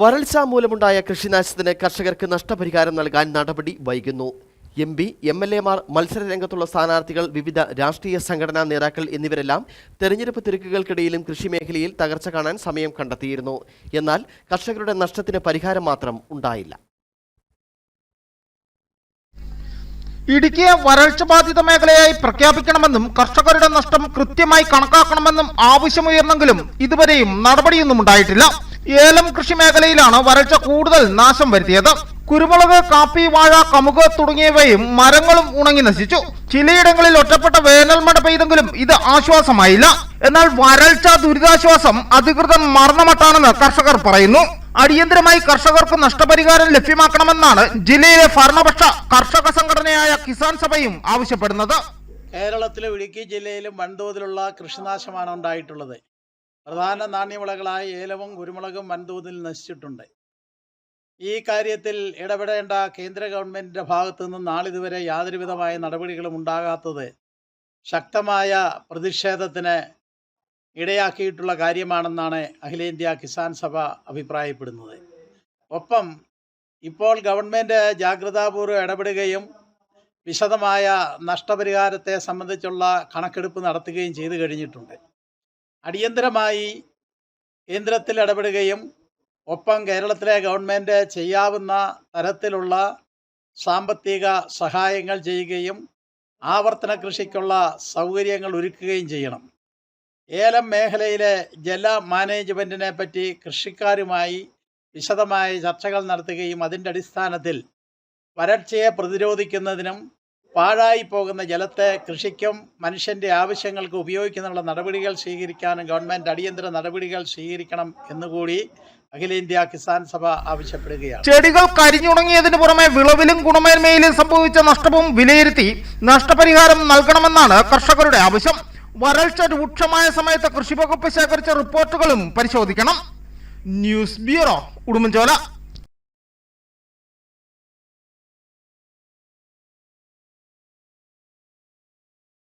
വരൾച്ച മൂലമുണ്ടായ കൃഷിനാശത്തിന് കർഷകർക്ക് നഷ്ടപരിഹാരം നൽകാൻ നടപടി വൈകുന്നു. എം പി എം എൽ എമാർ മത്സര രംഗത്തുള്ള സ്ഥാനാർത്ഥികൾ വിവിധ രാഷ്ട്രീയ സംഘടനാ നേതാക്കൾ എന്നിവരെല്ലാം തെരഞ്ഞെടുപ്പ് തിരക്കുകൾക്കിടയിലും കൃഷിമേഖലയിൽ തകർച്ച കാണാൻ സമയം കണ്ടെത്തിയിരുന്നു. എന്നാൽ കർഷകരുടെ നഷ്ടത്തിന് പരിഹാരം മാത്രം ഉണ്ടായില്ല. ഇടുക്കിയെ വരൾച്ച ബാധിത മേഖലയായി പ്രഖ്യാപിക്കണമെന്നും കർഷകരുടെ നഷ്ടം കൃത്യമായി കണക്കാക്കണമെന്നും ആവശ്യമുയർന്നെങ്കിലും ഇതുവരെയും നടപടിയൊന്നും ഉണ്ടായിട്ടില്ല. ഏലം കൃഷി മേഖലയിലാണ് വരൾച്ച കൂടുതൽ നാശം വരുത്തിയത്. കുരുമുളക് കാപ്പി വാഴ കമുക് തുടങ്ങിയവയും മരങ്ങളും ഉണങ്ങി നശിച്ചു. ചിലയിടങ്ങളിൽ ഒറ്റപ്പെട്ട വേനൽ മഴ പെയ്തെങ്കിലും ഇത് ആശ്വാസമായില്ല. എന്നാൽ വരൾച്ച ദുരിതാശ്വാസം അധികൃതർ മറന്നമട്ടാണെന്ന് കർഷകർ പറയുന്നു. അടിയന്തരമായി കർഷകർക്ക് നഷ്ടപരിഹാരം ലഭ്യമാക്കണമെന്നാണ് ജില്ലയിലെ ഭരണപക്ഷ കർഷക സംഘടനയായ കിസാൻ സഭയും ആവശ്യപ്പെടുന്നത്. കേരളത്തിലെ ഇടുക്കി ജില്ലയിലും വൻതോതിലുള്ള കൃഷിനാശമാണ് ഉണ്ടായിട്ടുള്ളത്. പ്രധാന നാണ്യവിളകളായ ഏലവും കുരുമുളകും വൻതോതിൽ നശിച്ചിട്ടുണ്ട്. ഈ കാര്യത്തിൽ ഇടപെടേണ്ട കേന്ദ്ര ഗവൺമെന്റിന്റെ ഭാഗത്തു നിന്നും നാളിതുവരെ യാതൊരുവിധമായ നടപടികളും ഉണ്ടാകാത്തത് ശക്തമായ പ്രതിഷേധത്തിന് ഇടയാക്കിയിട്ടുള്ള കാര്യമാണെന്നാണ് അഖിലേന്ത്യാ കിസാൻ സഭ അഭിപ്രായപ്പെടുന്നത്. ഒപ്പം ഇപ്പോൾ ഗവൺമെന്റ് ജാഗ്രതാപൂർവം ഇടപെടുകയും വിശദമായ നഷ്ടപരിഹാരത്തെ സംബന്ധിച്ചുള്ള കണക്കെടുപ്പ് നടത്തുകയും ചെയ്തു കഴിഞ്ഞിട്ടുണ്ട്. അടിയന്തരമായി കേന്ദ്രത്തിൽ ഇടപെടുകയും ഒപ്പം കേരളത്തിലെ ഗവൺമെന്റ് ചെയ്യാവുന്ന തരത്തിലുള്ള സാമ്പത്തിക സഹായങ്ങൾ ചെയ്യുകയും ആവർത്തന കൃഷിക്കുള്ള സൗകര്യങ്ങൾ ഒരുക്കുകയും ചെയ്യണം. ഏലം മേഖലയിലെ ജല മാനേജ്മെന്റിനെ പറ്റി കൃഷിക്കാരുമായി വിശദമായ ചർച്ചകൾ നടത്തുകയും അതിന്റെ അടിസ്ഥാനത്തിൽ വരൾച്ചയെ പ്രതിരോധിക്കുന്നതിനും പാഴായി പോകുന്ന ജലത്തെ കൃഷിക്കും മനുഷ്യന്റെ ആവശ്യങ്ങൾക്ക് ഉപയോഗിക്കുന്നതിനുള്ള നടപടികൾ സ്വീകരിക്കാനും ഗവൺമെന്റ് അടിയന്തര നടപടികൾ സ്വീകരിക്കണം എന്നുകൂടി അഖിലേന്ത്യാ കിസാൻ സഭ ആവശ്യപ്പെടുകയാണ്. ചെടികൾ കരിഞ്ഞുടങ്ങിയതിന് പുറമെ വിളവിലും ഗുണമേന്മയിലും സംഭവിച്ച നഷ്ടവും വിലയിരുത്തി നഷ്ടപരിഹാരം നൽകണമെന്നാണ് കർഷകരുടെ ആവശ്യം. വരൾച്ച രൂക്ഷമായ സമയത്ത് കൃഷിവകുപ്പ് ശേഖരിച്ച റിപ്പോർട്ടുകളും പരിശോധിക്കണം. News bureau Udumbanchola.